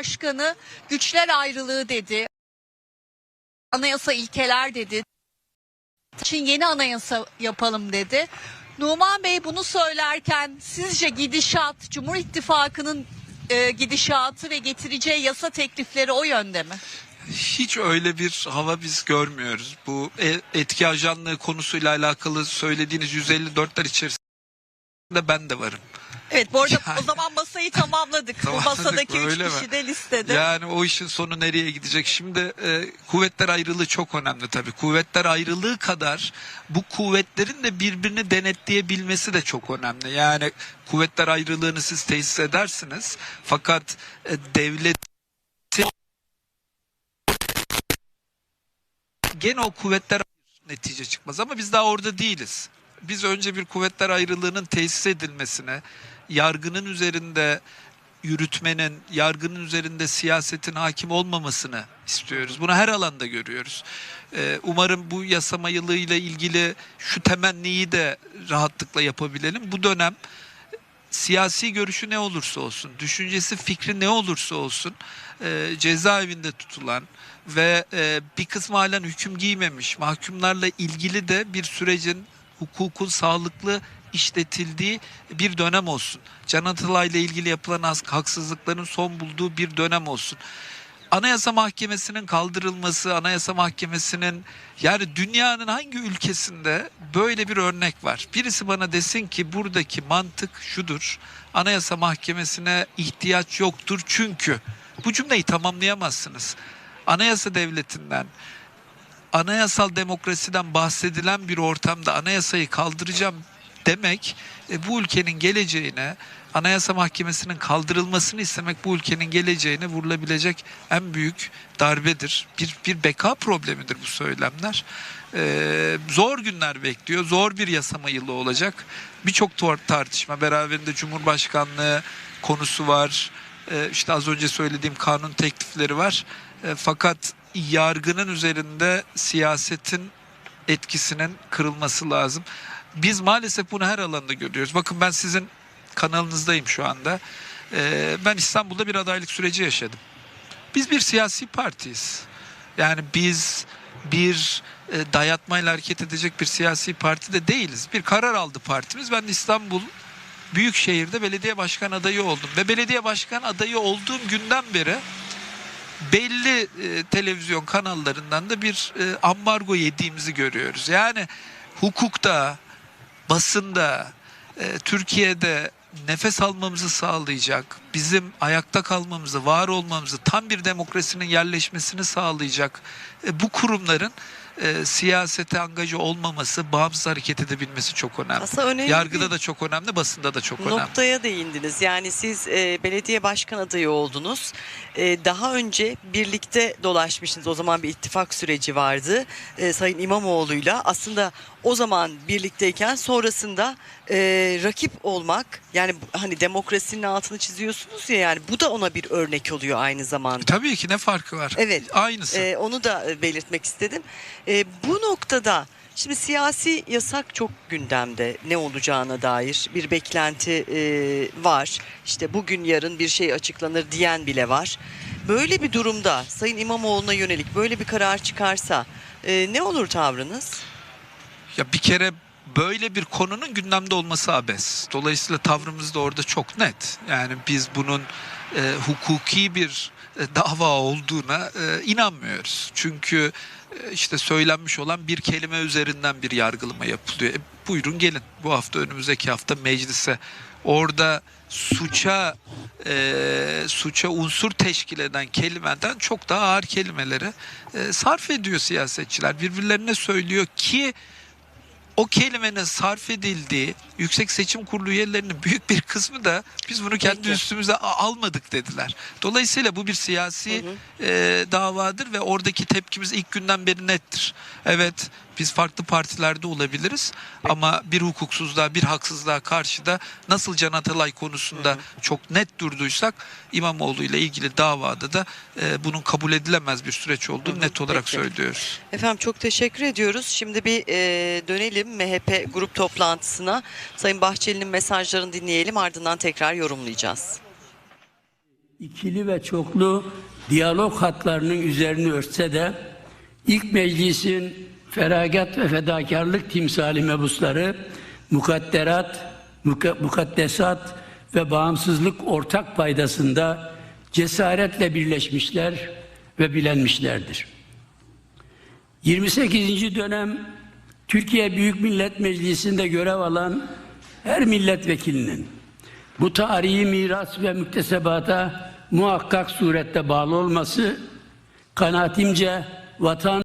Başkanı güçler ayrılığı dedi. Anayasa ilkeler dedi. için yeni anayasa yapalım dedi. Numan Bey bunu söylerken sizce gidişat Cumhur İttifakı'nın e, gidişatı ve getireceği yasa teklifleri o yönde mi? Hiç öyle bir hava biz görmüyoruz. Bu e- etki ajanlığı konusuyla alakalı söylediğiniz 154'ler içerisinde ben de varım. Evet bu arada Yani- o zaman masayı tamamladık. bu Tamamladık masadaki üç Öyle mi? kişi de listede. Yani o işin sonu nereye gidecek? Şimdi e, kuvvetler ayrılığı çok önemli tabii. Kuvvetler ayrılığı kadar bu kuvvetlerin de birbirini denetleyebilmesi de çok önemli. Yani kuvvetler ayrılığını siz tesis edersiniz. Fakat e, devletin gene o kuvvetler netice çıkmaz ama biz daha orada değiliz. Biz önce bir kuvvetler ayrılığının tesis edilmesine, yargının üzerinde yürütmenin, yargının üzerinde siyasetin hakim olmamasını istiyoruz. Bunu her alanda görüyoruz. Ee, umarım bu yasama yılıyla ilgili şu temenniyi de rahatlıkla yapabilelim. Bu dönem siyasi görüşü ne olursa olsun, düşüncesi, fikri ne olursa olsun e, cezaevinde tutulan ve e, bir kısmı halen hüküm giymemiş mahkumlarla ilgili de bir sürecin hukukun sağlıklı işletildiği bir dönem olsun. Can Atalay ile ilgili yapılan haks- haksızlıkların son bulduğu bir dönem olsun. Anayasa Mahkemesi'nin kaldırılması, Anayasa Mahkemesi'nin yani dünyanın hangi ülkesinde böyle bir örnek var? Birisi bana desin ki buradaki mantık şudur. Anayasa Mahkemesi'ne ihtiyaç yoktur çünkü bu cümleyi tamamlayamazsınız. Anayasa devletinden anayasal demokrasiden bahsedilen bir ortamda anayasayı kaldıracağım demek e, bu ülkenin geleceğine Anayasa Mahkemesi'nin kaldırılmasını istemek bu ülkenin geleceğine vurulabilecek en büyük darbedir. Bir, bir beka problemidir bu söylemler. Ee, zor günler bekliyor. Zor bir yasama yılı olacak. Birçok tartışma beraberinde Cumhurbaşkanlığı konusu var. Ee, işte az önce söylediğim kanun teklifleri var. Ee, fakat yargının üzerinde siyasetin etkisinin kırılması lazım. Biz maalesef bunu her alanda görüyoruz. Bakın ben sizin kanalınızdayım şu anda. Ee, ben İstanbul'da bir adaylık süreci yaşadım. Biz bir siyasi partiyiz. Yani biz bir e, dayatmayla hareket edecek bir siyasi parti de değiliz. Bir karar aldı partimiz. Ben İstanbul Büyükşehir'de belediye başkan adayı oldum. Ve belediye başkan adayı olduğum günden beri belli e, televizyon kanallarından da bir e, ambargo yediğimizi görüyoruz. Yani hukukta, basında, e, Türkiye'de nefes almamızı sağlayacak, bizim ayakta kalmamızı, var olmamızı, tam bir demokrasinin yerleşmesini sağlayacak bu kurumların e, siyasete angaja olmaması, bağımsız hareket edebilmesi çok önemli. Aslında önemli Yargıda bir da çok önemli, basında da çok önemli. noktaya değindiniz. Yani siz e, belediye başkan adayı oldunuz. E, daha önce birlikte dolaşmışsınız. O zaman bir ittifak süreci vardı. E, Sayın İmamoğlu'yla. Aslında o zaman birlikteyken sonrasında e, rakip olmak yani bu- hani demokrasinin altını çiziyorsunuz ya yani bu da ona bir örnek oluyor aynı zamanda. Tabii ki ne farkı var? Evet. Aynısı. Ee, onu da e, belirtmek istedim. Ee, bu noktada şimdi siyasi yasak çok gündemde ne olacağına dair bir beklenti e, var. İşte bugün yarın bir şey açıklanır diyen bile var. Böyle bir durumda Sayın İmamoğlu'na yönelik böyle bir karar çıkarsa e, ne olur tavrınız? Ya bir kere böyle bir konunun gündemde olması abes. Dolayısıyla tavrımız da orada çok net. Yani biz bunun e, hukuki bir e, dava olduğuna e, inanmıyoruz. Çünkü e, işte söylenmiş olan bir kelime üzerinden bir yargılama yapılıyor. E, buyurun gelin bu hafta önümüzdeki hafta meclise. Orada suça e, suça unsur teşkil eden kelimeden çok daha ağır kelimeleri e, sarf ediyor siyasetçiler. Birbirlerine söylüyor ki o kelimenin sarf edildiği Yüksek Seçim Kurulu üyelerinin büyük bir kısmı da biz bunu kendi Peki. üstümüze almadık dediler. Dolayısıyla bu bir siyasi Hı hı. e, davadır ve oradaki tepkimiz ilk günden beri nettir. Evet biz farklı partilerde olabiliriz ama bir hukuksuzluğa bir haksızlığa karşı da nasıl Can Atalay konusunda çok net durduysak İmamoğlu ile ilgili davada da e, bunun kabul edilemez bir süreç olduğunu Hı hı. net olarak Peki. söylüyoruz. Efendim çok teşekkür ediyoruz. Şimdi bir e, dönelim MHP grup toplantısına. Sayın Bahçeli'nin mesajlarını dinleyelim ardından tekrar yorumlayacağız. ikili ve çoklu diyalog hatlarının üzerini örtse de ilk meclisin feragat ve fedakarlık timsali mebusları mukadderat, muka- mukaddesat ve bağımsızlık ortak paydasında cesaretle birleşmişler ve bilenmişlerdir. 28. dönem Türkiye Büyük Millet Meclisi'nde görev alan her milletvekilinin bu tarihi miras ve müktesebata muhakkak surette bağlı olması kanaatimce vatan